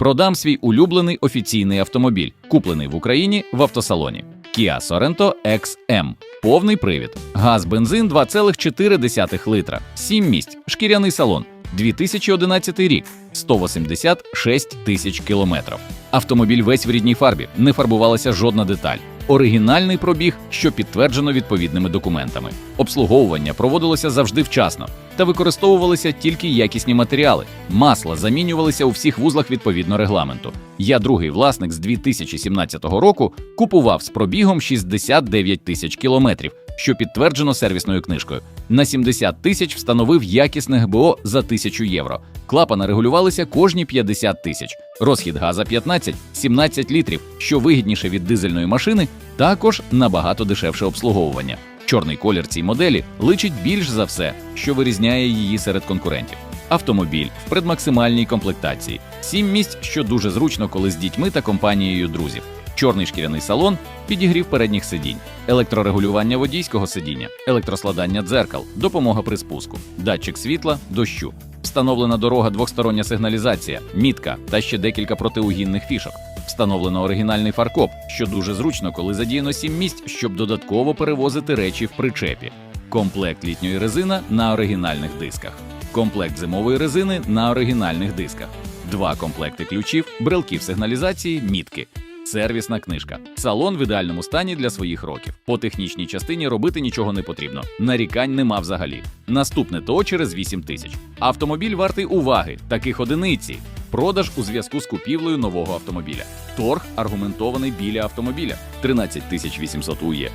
Продам свій улюблений офіційний автомобіль, куплений в Україні в автосалоні. Kia Sorento XM. Повний привід. Газ бензин 2,4 литра. 7 місць. Шкіряний салон. 2011 рік. 186 тисяч кілометрів. Автомобіль весь в рідній фарбі, не фарбувалася жодна деталь. Оригінальний пробіг, що підтверджено відповідними документами. Обслуговування проводилося завжди вчасно та використовувалися тільки якісні матеріали. Масла замінювалися у всіх вузлах відповідно регламенту. Я другий власник з 2017 року купував з пробігом 69 тисяч кілометрів, що підтверджено сервісною книжкою. На 70 тисяч встановив якісне ГБО за 1000 євро. Клапани регулювалися кожні 50 тисяч. Розхід газа 15-17 літрів, що вигідніше від дизельної машини, також набагато дешевше обслуговування. Чорний колір цій моделі личить більш за все, що вирізняє її серед конкурентів. Автомобіль в предмаксимальній комплектації, сім місць, що дуже зручно, коли з дітьми та компанією друзів. Чорний шкіряний салон, підігрів передніх сидінь, електрорегулювання водійського сидіння, електроскладання дзеркал, допомога при спуску, датчик світла, дощу, встановлена дорога двохстороння сигналізація, мітка та ще декілька протиугінних фішок. Встановлено оригінальний фаркоп, що дуже зручно, коли задіяно сім місць, щоб додатково перевозити речі в причепі. Комплект літньої резина на оригінальних дисках. Комплект зимової резини на оригінальних дисках. Два комплекти ключів, брелків сигналізації, мітки. Сервісна книжка. Салон в ідеальному стані для своїх років. По технічній частині робити нічого не потрібно. Нарікань нема взагалі. Наступне ТО через 8 тисяч. Автомобіль вартий уваги, таких одиниці. Продаж у зв'язку з купівлею нового автомобіля. Торг аргументований біля автомобіля 13 800 УЄ.